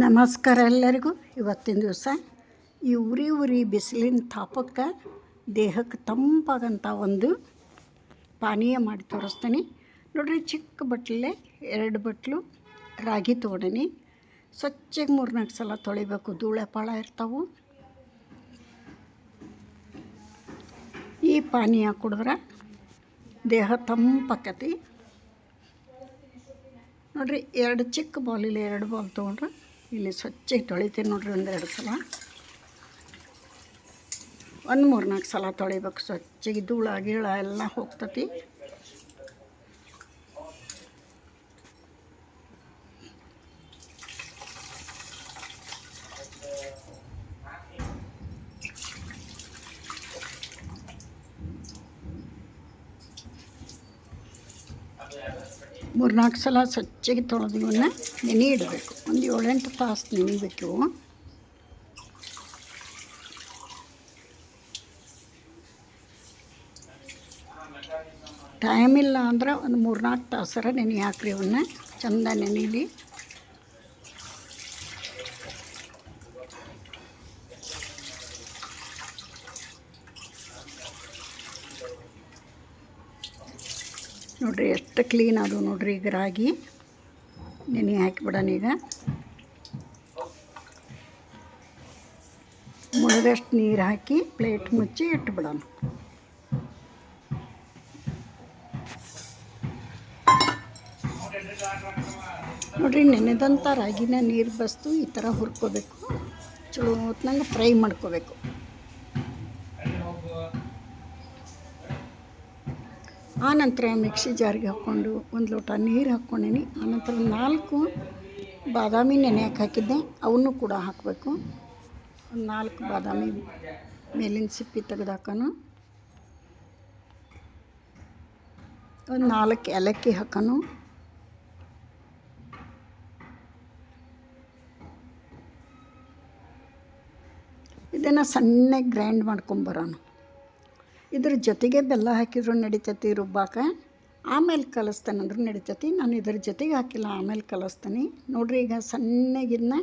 ನಮಸ್ಕಾರ ಎಲ್ಲರಿಗೂ. ಇವತ್ತಿನ ದಿವಸ ಈ ಉರಿ ಉರಿ ಬಿಸಿಲಿನ ತಾಪಕ್ಕೆ ದೇಹಕ್ಕೆ ತಂಪಾಗಂಥ ಒಂದು ಪಾನೀಯ ಮಾಡಿ ತೋರಿಸ್ತೀನಿ. ನೋಡಿರಿ, ಚಿಕ್ಕ ಬಟ್ಲೆ ಎರಡು ಬಟ್ಲು ರಾಗಿ ತೊಗೊಂಡೀನಿ ಸ್ವಚ್ಛಗೆ ಮೂರ್ನಾಲ್ಕು ಸಲ ತೊಳಿಬೇಕು. ಧೂಳೆ ಪಾಳ ಇರ್ತಾವೆ. ಈ ಪಾನೀಯ ಕುಡಿದ್ರೆ ದೇಹ ತಂಪಾಕತಿ. ನೋಡಿರಿ, ಎರಡು ಚಿಕ್ಕ ಬಾಲಿಲ್ಲ ಎರಡು ಬಾಲ್ ತೊಗೊಂಡ್ರೆ ಇಲ್ಲಿ ಸ್ವಚ್ಛ ತೊಳಿತೀನಿ ನೋಡ್ರಿ ಒಂದೆರಡು ಸಲ. ಒಂದು ಮೂರು ನಾಲ್ಕು ಸಲ ತೊಳಿಬೇಕು. ಸ್ವಚ್ಛಗೆ ಧೂಳ ಗೀಳ ಎಲ್ಲ ಹೋಗ್ತತಿ. ಮೂರ್ನಾಲ್ಕು ಸಲ ಸ್ವಚ್ಛಗೆ ತೊಳೆದು ಇವನ್ನ ನೆನೆ ಇಡಬೇಕು. ಒಂದು ಏಳೆಂಟು ತಾಸು ನೆನಿಬೇಕು ಇವು ಟೈಮ್ ಇಲ್ಲ ಅಂದ್ರೆ ಒಂದು ಮೂರ್ನಾಲ್ಕು ತಾಸರ ನೆನೆ ಹಾಕ್ರಿ ಇವನ್ನ ಚಂದ ನೆನೀಲಿ ನೋಡ್ರಿ, ಎಷ್ಟು ಕ್ಲೀನ್ ಅದು ನೋಡ್ರಿ ಈಗ ರಾಗಿ. ನೆನೆ ಹಾಕಿಬಿಡೋಣ ಈಗ. ನೀರು ಹಾಕಿ ಪ್ಲೇಟ್ ಮುಚ್ಚಿ ಇಟ್ಬಿಡೋಣ. ನೋಡಿರಿ, ನೆನೆದಂಥ ರಾಗಿನ ನೀರು ಬಸ್ತು ಈ ಥರ ಹುರ್ಕೋಬೇಕು. ಚಲೋ ಹೊತ್ನಾಗ ಫ್ರೈ ಮಾಡ್ಕೋಬೇಕು. ಆನಂತರ ಮಿಕ್ಸಿ ಜಾರಿಗೆ ಹಾಕ್ಕೊಂಡು ಒಂದು ಲೋಟ ನೀರು ಹಾಕ್ಕೊಂಡೀನಿ. ಆನಂತರ ನಾಲ್ಕು ಬಾದಾಮಿ ನೆನೆಯಕ್ಕೆ ಹಾಕಿದ್ದೆ. ಅವನ್ನು ಕೂಡ ಹಾಕಬೇಕು. ಒಂದು ನಾಲ್ಕು ಬಾದಾಮಿ ಮೇಲಿನ ಸಿಪ್ಪಿ ತೆಗೆದು ಹಾಕೋಣ. ಒಂದು ನಾಲ್ಕು ಏಲಕ್ಕಿ ಹಾಕೋಣ. ಇದನ್ನು ಸಣ್ಣಗೆ ಗ್ರೈಂಡ್ ಮಾಡ್ಕೊಂಬರೋಣ ಇದ್ರ ಜೊತೆಗೆ ಬೆಲ್ಲ ಹಾಕಿದ್ರು ನಡಿತೈತಿ ರುಬ್ಬಾಕ. ಆಮೇಲೆ ಕಲಿಸ್ತಾನಂದ್ರೆ ನಡಿತೈತಿ. ನಾನು ಇದ್ರ ಜೊತೆಗೆ ಹಾಕಿಲ್ಲ, ಆಮೇಲೆ ಕಲಿಸ್ತೀನಿ. ನೋಡ್ರಿ ಈಗ ಸಣ್ಣಗಿದ್ನ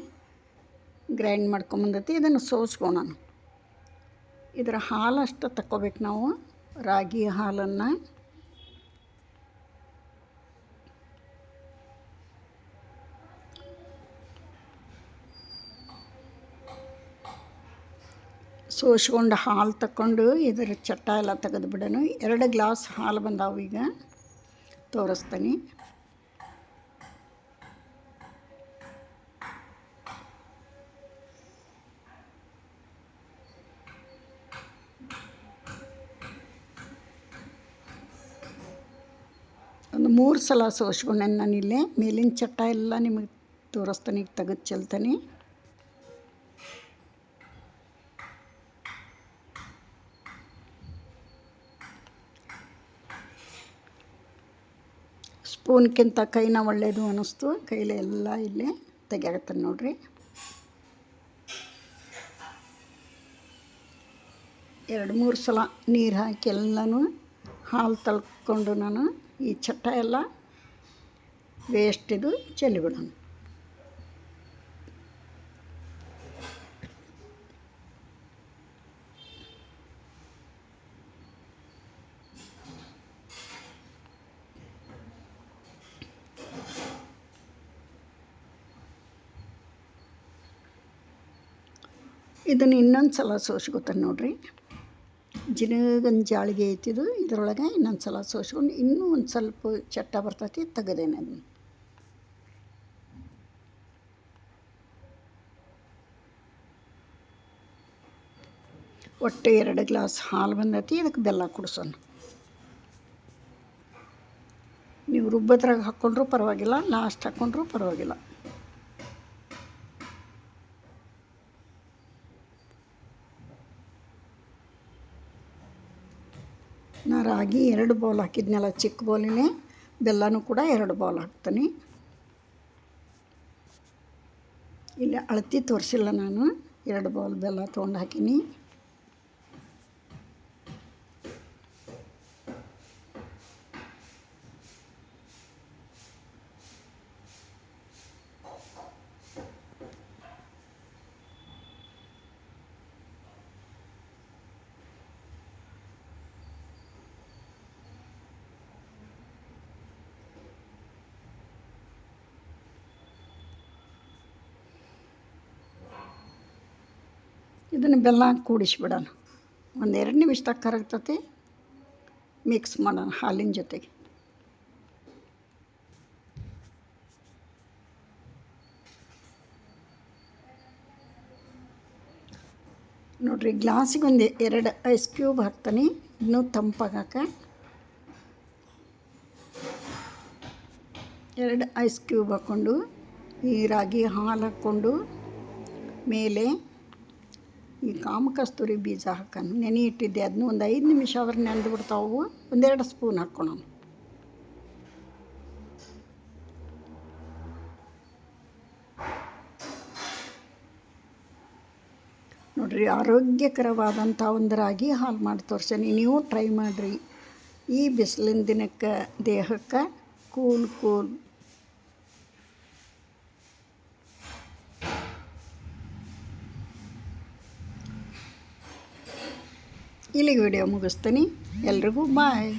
ಗ್ರೈಂಡ್ ಮಾಡ್ಕೊಂಬಂದೈತಿ ಇದನ್ನು ಸೋಸ್ಕೊಳೋಣ ಇದರ ಹಾಲು ಅಷ್ಟು ತಕ್ಕೋಬೇಕು ನಾವು. ರಾಗಿ ಹಾಲನ್ನು. ಸೋಸ್ಕೊಂಡು ಹಾಲು ತಕ್ಕೊಂಡು ಇದರ ಚಟ್ಟ ಎಲ್ಲ ತೆಗೆದು ಬಿಡೋಣ. ಎರಡು ಗ್ಲಾಸ್ ಹಾಲು ಬಂದಾವು ಈಗ. ತೋರಿಸ್ತೀನಿ. ಒಂದು ಮೂರು ಸಲ ಸೋಸ್ಕೊಂಡೆ ನಾನು ಇಲ್ಲೇ ಮೇಲಿನ ಚಟ್ಟ ಎಲ್ಲ ನಿಮಗೆ ತೋರಿಸ್ತೀನಿ ಈಗ ತೆಗೆದು ಚೆಲ್ತೀನಿ. ಸ್ಪೂನ್ಗಿಂತ ಕೈನ ಒಳ್ಳೆಯದು ಅನ್ನಿಸ್ತು. ಕೈಲಿ ಎಲ್ಲ ಇಲ್ಲೇ ತೆಗಿಯಾಗತ್ತೇನೆ ನೋಡ್ರಿ. ಎರಡು ಮೂರು ಸಲ ನೀರು ಹಾಕಿ ಎಲ್ಲನೂ ಹಾಲು ತಳ್ಕೊಂಡು ನಾನು ಈ ಚಟ್ಟ ಎಲ್ಲ ವೇಸ್ಟ್ ಇದು ಚೆಲ್ಲಿಬಿಡೋಣ ಇದನ್ನು ಇನ್ನೊಂದು ಸಲ ಸೋಸ್ಕೊತಾನೆ ನೋಡಿರಿ. ಜಿನಗನ್ ಜಾಳಿಗೆ ಐತಿದು, ಇದರೊಳಗೆ ಇನ್ನೊಂದು ಸಲ ಸೋಸ್ಕೊಂಡು ಇನ್ನೂ ಒಂದು ಸ್ವಲ್ಪ ಚಟ್ಟ ಬರ್ತೈತಿ, ತೆಗೆದೇನೆ ಅದನ್ನು. ಒಟ್ಟು ಎರಡು ಗ್ಲಾಸ್ ಹಾಲು ಬಂದೈತಿ ಇದಕ್ಕೆ ಬೆಲ್ಲ ಕುಡಿಸೋಣ ನೀವು ರುಬ್ಬದ್ರಾಗ ಹಾಕ್ಕೊಂಡ್ರೂ ಪರವಾಗಿಲ್ಲ ಲಾಸ್ಟ್ ಹಾಕ್ಕೊಂಡ್ರೂ ಪರವಾಗಿಲ್ಲ. ರಾಗಿ ಎರಡು ಬೌಲ್ ಹಾಕಿದ್ನಲ್ಲ, ಚಿಕ್ಕ ಬೌಲಿನೇ, ಬೆಲ್ಲನೂ ಕೂಡ ಎರಡು ಬೌಲ್ ಹಾಕ್ತೀನಿ. ಇಲ್ಲಿ ಅಳತಿ ತೋರಿಸಿಲ್ಲ ನಾನು, ಎರಡು ಬೌಲ್ ಬೆಲ್ಲ ತೊಗೊಂಡು ಹಾಕೀನಿ. ಇದನ್ನು ಬೆಲ್ಲ ಕೂಡಿಸಿಬಿಡೋಣ. ಒಂದು ಎರಡು ನಿಮಿಷದಾಗ ಕರಗ್ತತಿ ಮಿಕ್ಸ್ ಮಾಡೋಣ ಹಾಲಿನ ಜೊತೆಗೆ. ನೋಡಿರಿ, ಗ್ಲಾಸಿಗೆ ಎರಡು ಐಸ್ ಕ್ಯೂಬ್ ಹಾಕ್ತಾನೆ. ಇನ್ನೂ ತಂಪಾಗಾಕ ಎರಡು ಐಸ್ ಕ್ಯೂಬ್ ಹಾಕ್ಕೊಂಡು ಈ ರಾಗಿ ಹಾಲು ಹಾಕ್ಕೊಂಡು ಮೇಲೆ ಈ ಕಾಮಕಸ್ತೂರಿ ಬೀಜ ಹಾಕೋಣ ನೆನೆ ಇಟ್ಟಿದ್ದೆ. ಅದನ್ನ ಒಂದು ಐದು ನಿಮಿಷ ಅವ್ರು ನೆನೆದು ಬಿಡ್ತಾವು ಒಂದೆರಡು ಸ್ಪೂನ್ ಹಾಕ್ಕೊಳೋಣ ನೋಡಿರಿ, ಆರೋಗ್ಯಕರವಾದಂಥ ಒಂದು ರಾಗಿ ಹಾಲು ಮಾಡಿ ತೋರ್ಸೇನಿ. ನೀವು ಟ್ರೈ ಮಾಡಿರಿ. ಈ ಬಿಸಿಲಿನ ದಿನಕ್ಕೆ ದೇಹಕ್ಕೆ ಕೂಲ್ ಕೂಲ್ ಇಲ್ಲಿಗೆ ವಿಡಿಯೋ ಮುಗಿಸ್ತೀನಿ. ಎಲ್ರಿಗೂ ಬಾಯ್